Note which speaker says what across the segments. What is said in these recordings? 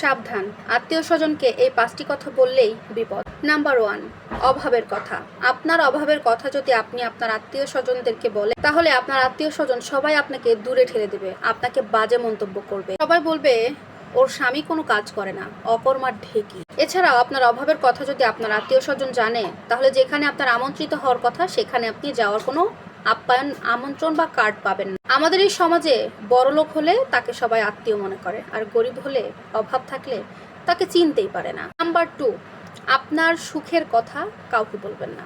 Speaker 1: সাবধান। আত্মীয় স্বজনকে এই পাঁচটি কথা বললেই বিপদ। নাম্বার ওয়ান, অভাবের কথা। আপনার অভাবের কথা যদি আপনি আপনার আত্মীয় স্বজনদেরকে বলে তাহলে আপনার আত্মীয় স্বজন সবাই আপনাকে দূরে ঠেলে দেবে, আপনাকে বাজে মন্তব্য করবে। সবাই বলবে, ওর স্বামী কোনো কাজ করে না, অকর্মার ঢেকি। এছাড়াও আপনার অভাবের কথা যদি আপনার আত্মীয় স্বজন জানে, তাহলে যেখানে আপনার আমন্ত্রিত হওয়ার কথা, সেখানে আপনি যাওয়ার কোনো আপ্যায়ন, আমন্ত্রণ বা কার্ড পাবেন না। আমাদের এই সমাজে বড়লোক হলে তাকে সবাই আত্মীয় মনে করে, আর গরিব হলে অভাব থাকলে তাকে চিনতেই পারে না। নাম্বার টু আপনার সুখের কথা কাউকে বলবেন না।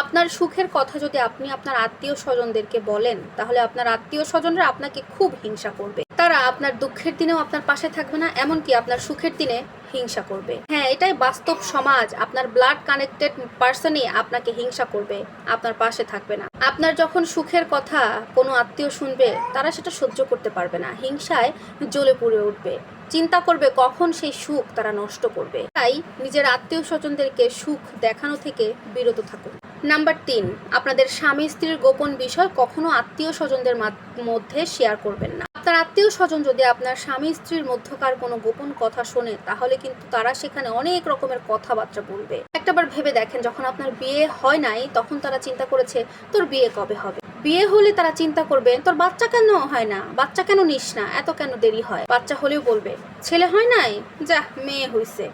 Speaker 1: আপনার সুখের কথা যদি আপনি আপনার আত্মীয় স্বজনদেরকে বলেন, তাহলে আপনার আত্মীয় স্বজনরা আপনাকে খুব হিংসা করবে। তারা আপনার দুঃখের দিনেও আপনার পাশে থাকবে না, এমনকি আপনার সুখের দিনে হিংসা করবে। হ্যাঁ এটাই বাস্তব সমাজ। আপনার ব্লাড কানেক্টেড পার্সনই আপনাকে হিংসা করবে। আপনার পাশে থাকবে না। আপনার যখন সুখের কথা কোনো আত্মীয় শুনবে, তারা সেটা সহ্য করতে পারবে না। হিংসায় জ্বলে পুড়ে উঠবে। চিন্তা করবে কখন সেই সুখ তারা নষ্ট করবে। তাই নিজের আত্মীয় স্বজনদেরকে সুখ দেখানো থেকে বিরত থাকুন। নাম্বার তিন, আপনাদের স্বামী স্ত্রীর গোপন বিষয় কখনো আত্মীয় স্বজনদের মধ্যে শেয়ার করবেন না। আপনার আত্মীয় স্বজন যদি আপনার স্বামী স্ত্রীর মধ্যকার কোনো গোপন কথা শোনে, তাহলে কিন্তু তারা সেখানে অনেক রকমের কথাবার্তা বলবে। একটাবার ভেবে দেখেন, যখন আপনার বিয়ে হয় নাই, তখন তারা চিন্তা করেছে, তোর বিয়ে কবে হবে? বিয়ে হলে তারা চিন্তা করবে, তোর বাচ্চা কেন হয় না? বাচ্চা কেন নিস না? এত কেন দেরি হয়? বাচ্চা হলেও বলবে, ছেলে হয় নাই? যা মেয়ে হইছে।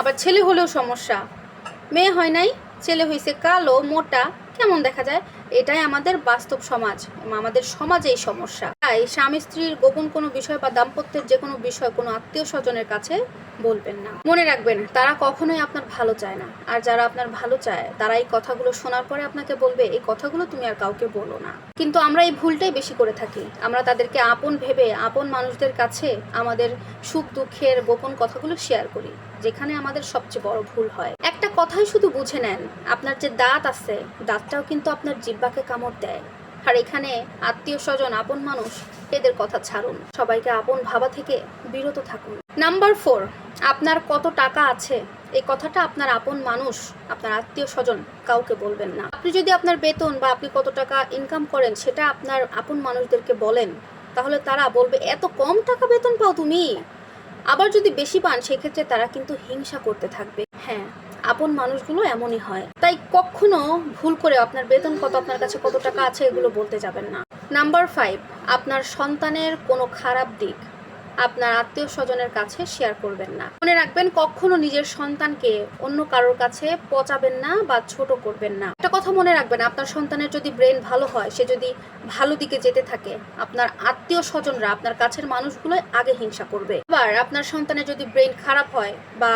Speaker 1: আবার ছেলে হলেও সমস্যা, মেয়ে হয় নাই? ছেলে হইছে কালো, মোটা কেমন দেখা যায়? এটাই আমাদের বাস্তব সমাজ আমাদের সমাজে সমাজেই সমস্যা। তাই স্বামী স্ত্রীর গোপন কোনো বিষয় বা দাম্পত্যের যে কোনো বিষয় কোনো আত্মীয় স্বজনের কাছে বলবেন না। মনে রাখবেন, তারা কখনোই আপনার ভালো চায় না। আর যারা আপনার ভালো চায়, তারা এই কথাগুলো শোনার পরে আপনাকে বলবে, এই কথাগুলো তুমি আর কাউকে বলো না। কিন্তু আমরা এই ভুলটাই বেশি করে থাকি। আমরা তাদেরকে আপন ভেবে, আপন মানুষদের কাছে আমাদের সুখ দুঃখের গোপন কথাগুলো শেয়ার করি, যেখানে আমাদের সবচেয়ে বড় ভুল হয়। কথাই শুধু বুঝে নেন। আপনার যে দাঁত আছে, দাঁতটাও কিন্তু আপনার জিব্বাকে কামড় দেয়। আর এখানে আত্মীয় স্বজন, আপন মানুষ, এদের কথা ছাড়ুন। সবাইকে আপন ভাবা থেকে বিরত থাকুন। নাম্বার ফোর, আপনার কত টাকা আছে? এই কথাটা আপনার আপন মানুষ, আপনার আত্মীয় স্বজন কাউকে বলবেন না। আপনি যদি আপনার বেতন বা আপনি কত টাকা ইনকাম করেন, সেটা আপনার আপন মানুষদেরকে বলেন, তাহলে তারা বলবে, এত কম টাকা বেতন পাও তুমি? আবার যদি বেশি পান, সেক্ষেত্রে তারা কিন্তু হিংসা করতে থাকবে। হ্যাঁ আপন মানুষগুলো এমনই হয়। তাই কখনো ভুল করে আপনার বেতন কত, আপনার কাছে কত টাকা আছে এগুলো বলতে যাবেন না। নাম্বার ফাইভ আপনার সন্তানের কোনো খারাপ দিক আপনার আত্মীয় স্বজনের কাছে শেয়ার করবেন না। মনে রাখবেন, কখনো নিজের সন্তানকে অন্য কারোর কাছে পচাবেন না বা ছোট করবেন না। একটা কথা মনে রাখবেন, আপনার সন্তানের যদি ব্রেন ভালো হয়, সে যদি ভালো দিকে যেতে থাকে, আপনার আত্মীয় স্বজনরা আপনার কাছের মানুষগুলো আগে হিংসা করবে। আবার আপনার সন্তানের যদি ব্রেন খারাপ হয় বা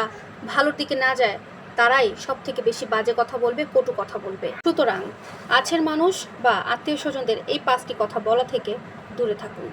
Speaker 1: ভালোর দিকে না যায় তারাই সব থেকে বেশি বাজে কথা বলবে, কটু কথা বলবে। সুতরাং, আছের মানুষ বা আত্মীয় স্বজনদের এই পাঁচটি কথা বলা থেকে দূরে থাকুন।